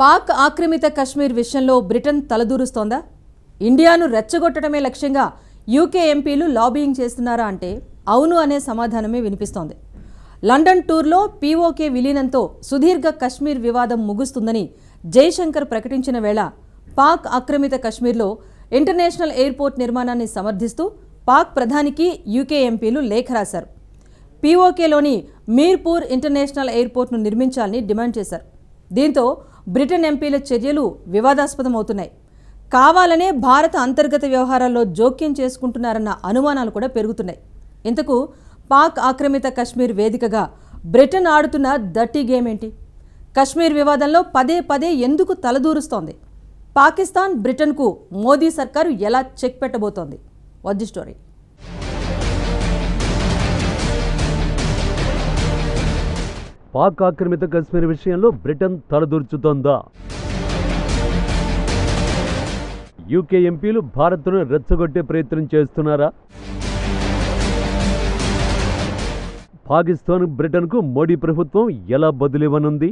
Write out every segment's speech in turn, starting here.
పాక్ ఆక్రమిత కశ్మీర్ విషయంలో బ్రిటన్ తలదూరుస్తోందా? ఇండియాను రెచ్చగొట్టడమే లక్ష్యంగా యూకే ఎంపీలు లాబియింగ్ చేస్తున్నారా అంటే అవును అనే సమాధానమే వినిపిస్తోంది. లండన్ టూర్లో పీఓకే విలీనంతో సుదీర్ఘ కశ్మీర్ వివాదం ముగుస్తుందని జైశంకర్ ప్రకటించిన వేళ పాక్ ఆక్రమిత కశ్మీర్లో ఇంటర్నేషనల్ ఎయిర్పోర్ట్ నిర్మాణాన్ని సమర్థిస్తూ పాక్ ప్రధానికి యూకే ఎంపీలు లేఖ రాశారు. పీఓకేలోని మీర్పూర్ ఇంటర్నేషనల్ ఎయిర్పోర్ట్ను నిర్మించాలని డిమాండ్ చేశారు. దీంతో బ్రిటన్ ఎంపీల చర్యలు వివాదాస్పదమవుతున్నాయి. కావాలనే భారత అంతర్గత వ్యవహారాల్లో జోక్యం చేసుకుంటున్నారన్న అనుమానాలు కూడా పెరుగుతున్నాయి. ఇంతకు పాక్ ఆక్రమిత కశ్మీర్ వేదికగా బ్రిటన్ ఆడుతున్న దట్టి గేమ్ ఏంటి కశ్మీర్ వివాదంలో పదే పదే ఎందుకు తలదూరుస్తోంది? పాకిస్తాన్ బ్రిటన్కు మోదీ సర్కారు ఎలా చెక్ పెట్టబోతోంది? వద్ది స్టోరీ. పాక్ ఆక్రమిత కశ్మీర్ విషయంలో బ్రిటన్ తలదూర్చుతోందా? యూకే ఎంపీలు భారత్ను రెచ్చగొట్టే ప్రయత్నం చేస్తున్నారా? పాకిస్తాన్ బ్రిటన్కు మోడీ ప్రభుత్వం ఎలా బదిలివ్వనుంది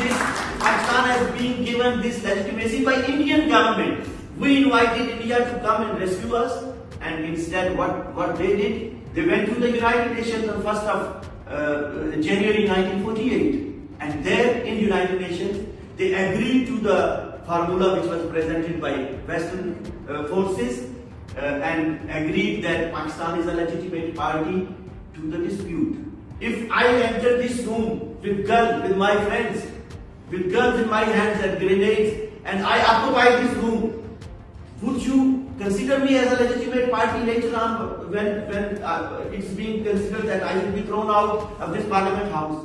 This Pakistan has been given this legitimacy by Indian government. We invited India to come and rescue us, and instead, what, what they did, they went to the United Nations on 1st of uh, January 1948, and there in United Nations, they agreed to the formula which was presented by Western uh, forces uh, and agreed that Pakistan is a legitimate party to the dispute. If I enter this room with guns, with my friends, with guns in my hands and grenades, and I occupy this room, would you consider me as a legitimate party later on um, when, when uh, it's being considered that I should be thrown out of this parliament house?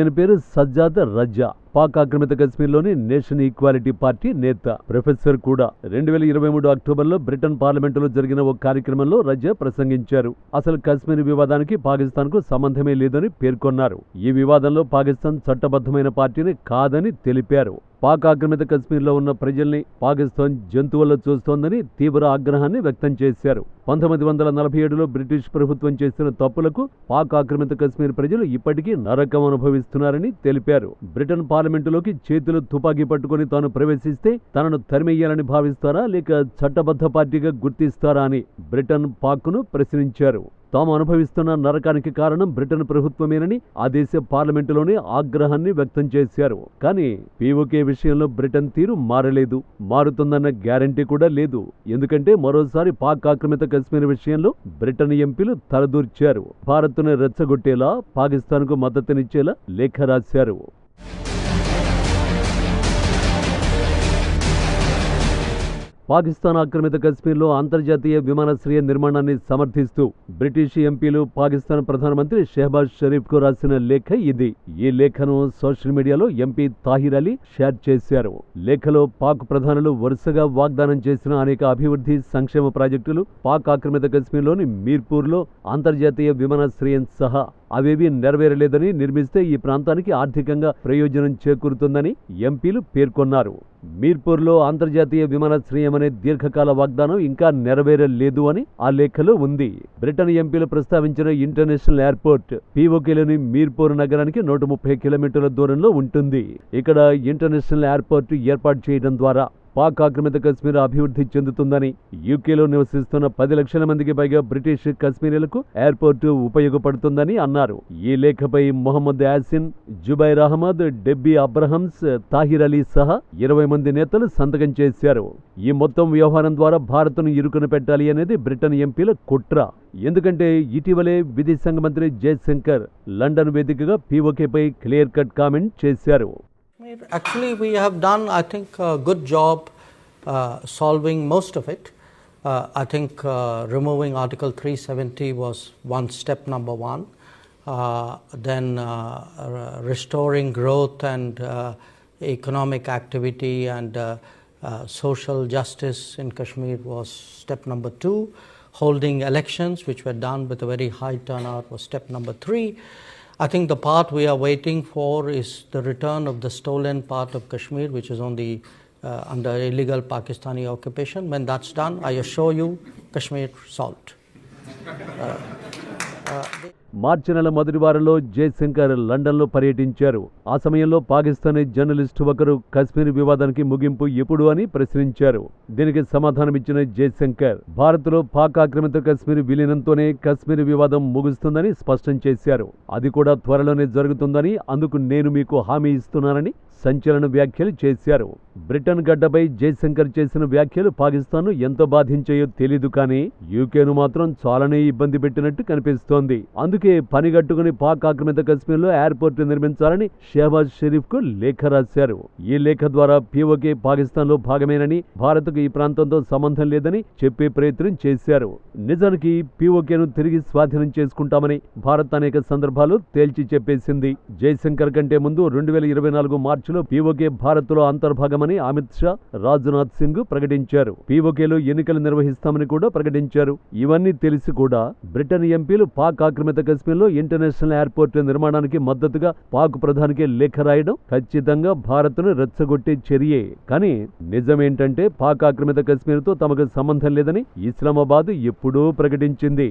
என் பேர் சஜ்ஜாத ரஜா పాక్ ఆక్రమిత కశ్మీర్లోని nation equality party నేత professor కూడా రెండు వేల ఇరవై మూడు అక్టోబర్లో బ్రిటన్ పార్లమెంటులో జరిగిన ఒక కార్యక్రమంలో రజా ప్రసంగించారు. అసలు కశ్మీర్ వివాదానికి పాకిస్తాన్కు సంబంధమే లేదని పేర్కొన్నారు. ఈ వివాదంలో పాకిస్తాన్ చట్టబద్ధమైన పార్టీని కాదని తెలిపారు. పాక్ ఆక్రమిత కశ్మీర్లో ఉన్న ప్రజల్ని పాకిస్తాన్ జంతువుల్లో చూస్తోందని తీవ్ర ఆగ్రహాన్ని వ్యక్తం చేశారు. పంతొమ్మిది వందల నలభై ఏడులో బ్రిటిష్ ప్రభుత్వం చేసిన తప్పులకు పాక్ ఆక్రమిత కశ్మీర్ ప్రజలు ఇప్పటికీ నరకం అనుభవిస్తున్నారని తెలిపారు. బ్రిటన్ పార్లమెంటులోకి చేతులు తుపాకీ పట్టుకుని తాను ప్రవేశిస్తే తనను తరిమెయ్యాలని భావిస్తారా లేక చట్టబద్ధ పార్టీగా గుర్తిస్తారా అని బ్రిటన్ పాక్ను ప్రశ్నించారు. తాము అనుభవిస్తున్న నరకానికి కారణం బ్రిటన్ ప్రభుత్వమేనని ఆ దేశ పార్లమెంటులోనే ఆగ్రహాన్ని వ్యక్తం చేశారు. కానీ పీఓకే విషయంలో బ్రిటన్ తీరు మారలేదు. మారుతుందన్న గ్యారంటీ కూడా లేదు. ఎందుకంటే మరోసారి పాక్ ఆక్రమిత కశ్మీర్ విషయంలో బ్రిటన్ ఎంపీలు తలదూర్చారు. భారత్ను రెచ్చగొట్టేలా పాకిస్తాన్కు మద్దతునిచ్చేలా లేఖ రాశారు. పాకిస్తాన్ ఆక్రమిత కశ్మీర్లో అంతర్జాతీయ విమానాశ్రయ నిర్మాణాన్ని సమర్థిస్తూ బ్రిటిష్ ఎంపీలు పాకిస్తాన్ ప్రధానమంత్రి షెహబాజ్ షరీఫ్కు రాసిన లేఖ ఇది. ఈ లేఖను సోషల్ మీడియాలో ఎంపీ తాహిర్ అలీ షేర్ చేశారు. లేఖలో పాక్ ప్రధానులు వరుసగా వాగ్దానం చేసిన అనేక అభివృద్ధి సంక్షేమ ప్రాజెక్టులు పాక్ ఆక్రమిత కశ్మీర్లోని మీర్పూర్లో అంతర్జాతీయ విమానాశ్రయం సహా అవేవీ నెరవేరలేదని నిర్మిస్తే ఈ ప్రాంతానికి ఆర్థికంగా ప్రయోజనం చేకూరుతుందని ఎంపీలు పేర్కొన్నారు. మీర్పూర్లో అంతర్జాతీయ విమానాశ్రయం అనే దీర్ఘకాల వాగ్దానం ఇంకా నెరవేరలేదు అని ఆ లేఖలో ఉంది. బ్రిటన్ ఎంపీలు ప్రస్తావించిన ఇంటర్నేషనల్ ఎయిర్పోర్ట్ పీఓకేలోని మీర్పూర్ నగరానికి నూట ముప్పై కిలోమీటర్ల దూరంలో ఉంటుంది. ఇక్కడ ఇంటర్నేషనల్ ఎయిర్పోర్ట్ ఏర్పాటు చేయడం ద్వారా పాక్ ఆక్రమిత కశ్మీర్ అభివృద్ధి చెందుతుందని యూకేలో నివసిస్తున్న పది లక్షల మందికి పైగా బ్రిటిష్ కశ్మీరీలకు ఎయిర్పోర్టు ఉపయోగపడుతుందని అన్నారు. ఈ లేఖపై మొహమ్మద్ యాసిన్ జుబైర్ అహ్మద్ డెబ్బీ అబ్రహంస్ తాహిర్ అలీ సహా ఇరవై మంది నేతలు సంతకం చేశారు. ఈ మొత్తం వ్యవహారం ద్వారా భారత్ను ఇరుకున పెట్టాలి అనేది బ్రిటన్ ఎంపీల కుట్ర. ఎందుకంటే ఇటీవలే విదేశాంగ మంత్రి జయశంకర్ లండన్ వేదికగా పీఓకేపై క్లియర్ కట్ కామెంట్ చేశారు. Actually, we have done, I think, a good job uh, solving most of it. Uh, I think uh, removing Article 370 was one step number one. Uh, then uh, restoring growth and uh, economic activity and social justice in Kashmir was step number two. Holding elections, which were done with a very high turnout, was step number three. I think the part we are waiting for is the return of the stolen part of Kashmir, which is on the uh, under illegal Pakistani occupation. When that's done, I assure you, Kashmir solved. మార్చి నెల మొదటి వారంలో జయశంకర్ లండన్లో పర్యటించారు. ఆ సమయంలో Pakistani journalist ఒకరు కశ్మీర్ వివాదానికి ముగింపు ఎప్పుడు అని ప్రశ్నించారు. దీనికి సమాధానమిచ్చిన జయశంకర్ భారత్లో పాక్ ఆక్రమిత కశ్మీర్ విలీనంతోనే కశ్మీర్ వివాదం ముగుస్తుందని స్పష్టం చేశారు. అది కూడా త్వరలోనే జరుగుతుందని అందుకు నేను మీకు హామీ ఇస్తున్నానని సంచలన వ్యాఖ్యలు చేశారు. బ్రిటన్ గడ్డపై జయశంకర్ చేసిన వ్యాఖ్యలు పాకిస్తాన్ను ఎంత బాధించాయో తెలీదు కానీ యూకేను మాత్రం చాలానే ఇబ్బంది పెట్టినట్టు కనిపిస్తోంది. అందుకే పనిగట్టుకుని పాక్ ఆక్రమిత కశ్మీర్లో ఎయిర్పోర్ట్ నిర్మించాలని షహబాజ్ షరీఫ్కు లేఖ రాశారు. ఈ లేఖ ద్వారా పీఓకే పాకిస్తాన్లో భాగమేనని భారత్కు ఈ ప్రాంతంతో సంబంధం లేదని చెప్పే ప్రయత్నం చేశారు. నిజానికి పీఓకేను తిరిగి స్వాధీనం చేసుకుంటామని భారత్ అనేక సందర్భాలు తేల్చి చెప్పేసింది. జయశంకర్ కంటే ముందు రెండు వేల ఇరవై నాలుగు మార్చిలో పీఓకే భారత్లో అంతర్భాగమని అమిత్ షా రాజ్నాథ్ సింగ్ ప్రకటించారు. పీఓకేలో ఎన్నికలు నిర్వహిస్తామని కూడా ప్రకటించారు. ఇవన్నీ తెలిసి కూడా బ్రిటన్ ఎంపీలు పాక్ ఆక్రమిత కశ్మీర్లో ఇంటర్నేషనల్ ఎయిర్పోర్ట్ నిర్మాణానికి మద్దతుగా పాక్ ప్రధానికి లేఖ రాయడం ఖచ్చితంగా భారత్ను రెచ్చగొట్టే చర్యే. కానీ నిజమేంటంటే పాక్ ఆక్రమిత కశ్మీర్తో తమకు సంబంధం లేదని ఇస్లామాబాద్ ఎప్పుడూ ప్రకటించింది.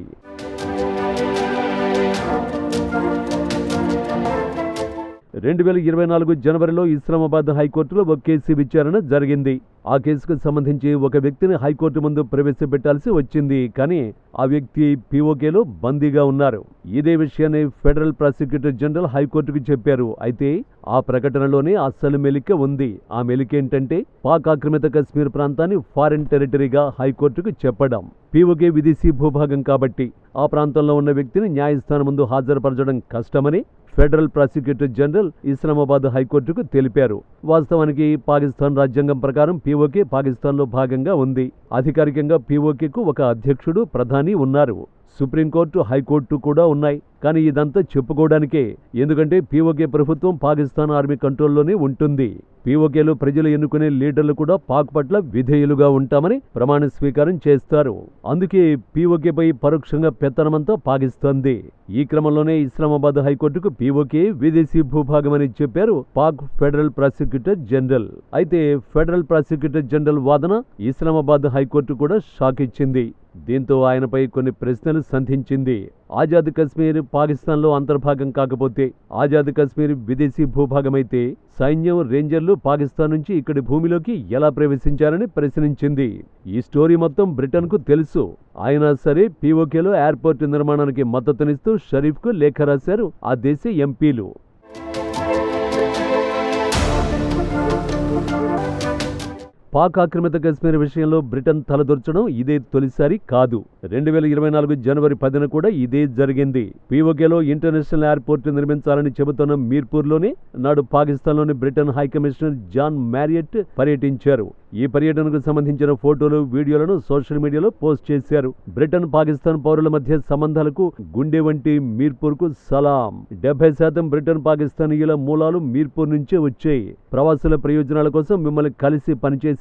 రెండు వేల ఇరవై నాలుగు జనవరిలో ఇస్లామాబాద్ హైకోర్టులో ఒక కేసు విచారణ జరిగింది. ఆ కేసుకు సంబంధించి ఒక వ్యక్తిని హైకోర్టు ముందు ప్రవేశపెట్టాల్సి వచ్చింది. కానీ ఆ వ్యక్తి పీఓకేలో బందీగా ఉన్నారు. ఇదే విషయాన్ని ఫెడరల్ ప్రాసిక్యూటర్ జనరల్ హైకోర్టుకు చెప్పారు. అయితే ఆ ప్రకటనలోనే అస్సలు మెలిక ఉంది. ఆ మెలిక ఏంటంటే పాక్ ఆక్రమిత కశ్మీర్ ప్రాంతాన్ని ఫారిన్ టెరిటరీగా హైకోర్టుకు చెప్పడం. పీఓకే విదేశీ భూభాగం కాబట్టి ఆ ప్రాంతంలో ఉన్న వ్యక్తిని న్యాయస్థానం ముందు హాజరుపరచడం కష్టమని ఫెడరల్ ప్రాసిక్యూటర్ జనరల్ ఇస్లామాబాద్ హైకోర్టుకు తెలిపారు. వాస్తవానికి పాకిస్తాన్ రాజ్యాంగం ప్రకారం పీఓకే పాకిస్తాన్లో భాగంగా ఉంది. అధికారికంగా పీఓకేకు ఒక అధ్యక్షుడు ప్రధాని ఉన్నారు. సుప్రీంకోర్టు హైకోర్టు కూడా ఉన్నాయి. కానీ ఇదంతా చెప్పుకోవడానికే ఎందుకంటే పీఓకే ప్రభుత్వం పాకిస్తాన్ ఆర్మీ కంట్రోల్లోనే ఉంటుంది. పీఓకేలో ప్రజలు ఎన్నుకునే లీడర్లు కూడా పాక్ పట్ల విధేయులుగా ఉంటామని ప్రమాణ స్వీకారం చేస్తారు. అందుకే పీఓకేపై పరోక్షంగా పెత్తనమంతా పాకిస్తాంది ఈ క్రమంలోనే ఇస్లామాబాద్ హైకోర్టుకు పీఓకే విదేశీ భూభాగమని చెప్పారు పాక్ ఫెడరల్ ప్రాసిక్యూటర్ జనరల్. అయితే ఫెడరల్ ప్రాసిక్యూటర్ జనరల్ వాదన ఇస్లామాబాద్ హైకోర్టు కూడా షాక్ ఇచ్చింది. దీంతో ఆయనపై కొన్ని ప్రశ్నలు సంధించింది. ఆజాద్ కశ్మీర్ పాకిస్తాన్లో అంతర్భాగం కాకపోతే ఆజాద్ కశ్మీర్ విదేశీ భూభాగమైతే సైన్యం రేంజర్లు పాకిస్తాన్ నుంచి ఇక్కడి భూమిలోకి ఎలా ప్రవేశించారని ప్రశ్నించింది. ఈ స్టోరీ మొత్తం బ్రిటన్కు తెలుసు. అయినా సరే పీఓకేలో ఎయిర్పోర్ట్ నిర్మాణానికి మద్దతునిస్తూ షరీఫ్కు లేఖ రాశారు ఆ దేశ ఎంపీలు. పాక్ ఆక్రమిత కశ్మీర్ విషయంలో బ్రిటన్ తలదొర్చడం ఇదే తొలిసారి కాదు. రెండు వేల ఇరవై నాలుగు జనవరి పదిన కూడా ఇదే జరిగింది. పీఓకేలో ఇంటర్నేషనల్ ఎయిర్పోర్ట్ నిర్మించాలని చెబుతున్న మీర్పూర్లోనే నాడు పాకిస్తాన్లోని బ్రిటన్ హైకమిషనర్ జాన్ మ్యారియట్ పర్యటించారు. ఈ పర్యటనకు సంబంధించిన ఫోటోలు వీడియోలను సోషల్ మీడియాలో పోస్ట్ చేశారు. బ్రిటన్ పాకిస్తాన్ పౌరుల మధ్య సంబంధాలకు గుండె వంటి మీర్పూర్కు సలాం. డెబ్బై శాతం బ్రిటన్ పాకిస్తానీయుల మూలాలు మీర్పూర్ నుంచే వచ్చాయి. ప్రవాసుల ప్రయోజనాల కోసం మిమ్మల్ని కలిసి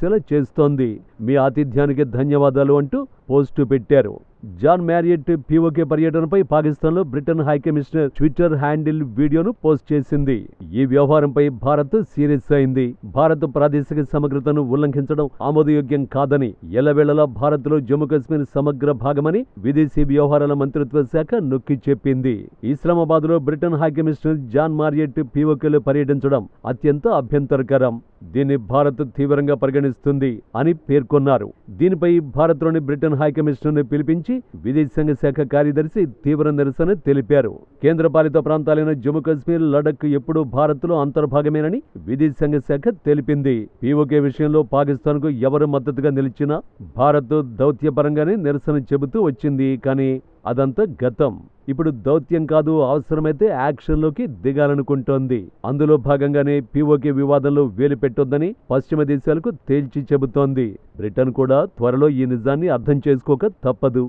పనిచేసేలా చేస్తోంది. మీ ఆతిథ్యానికి ధన్యవాదాలు అంటూ పోస్టు పెట్టారు. జాన్ మ్యారియట్ పీఓకే పర్యటనపై పాకిస్తాన్లో Britain high commissioner Twitter handle వీడియోను పోస్ట్ చేసింది. ఈ వ్యవహారంపై భారత్ సీరియస్ అయింది. భారత్ ప్రాదేశిక సమగ్రతను ఉల్లంఘించడం ఆమోదయోగ్యం కాదని ఎల్లవేళలా భారత్లో జమ్మూ కాశ్మీర్ సమగ్ర భాగమని విదేశీ వ్యవహారాల మంత్రిత్వ శాఖ నొక్కి చెప్పింది. ఇస్లామాబాద్లో Britain high commissioner John Marriott పీఓకేలో పర్యటించడం అత్యంత అభ్యంతరకరం. దీన్ని భారత్ తీవ్రంగా పరిగణిస్తుంది అని పేర్కొన్నారు. దీనిపై భారత్లోని బ్రిటన్ హైకమిషనర్ను పిలిపించి విదేశాంగ శాఖ కార్యదర్శి తీవ్ర నిరసన తెలిపారు. కేంద్రపాలిత ప్రాంతాలైన జమ్మూ కాశ్మీర్ లడక్ ఎప్పుడూ భారత్లో అంతర్భాగమేనని విదేశాంగ శాఖ తెలిపింది. పీఓకే విషయంలో పాకిస్తాన్కు ఎవరు మద్దతుగా నిలిచినా భారత్ దౌత్యపరంగానే నిరసన చెబుతూ వచ్చింది. కానీ అదంతా గతం. ఇప్పుడు దౌత్యం కాదు అవసరమైతే యాక్షన్లోకి దిగాలనుకుంటోంది. అందులో భాగంగానే పీఓకే వివాదంలో వేలు పెట్టొద్దని పశ్చిమ దేశాలకు తేల్చి చెబుతోంది. బ్రిటన్ కూడా త్వరలో ఈ నిజాన్ని అర్థం చేసుకోక తప్పదు.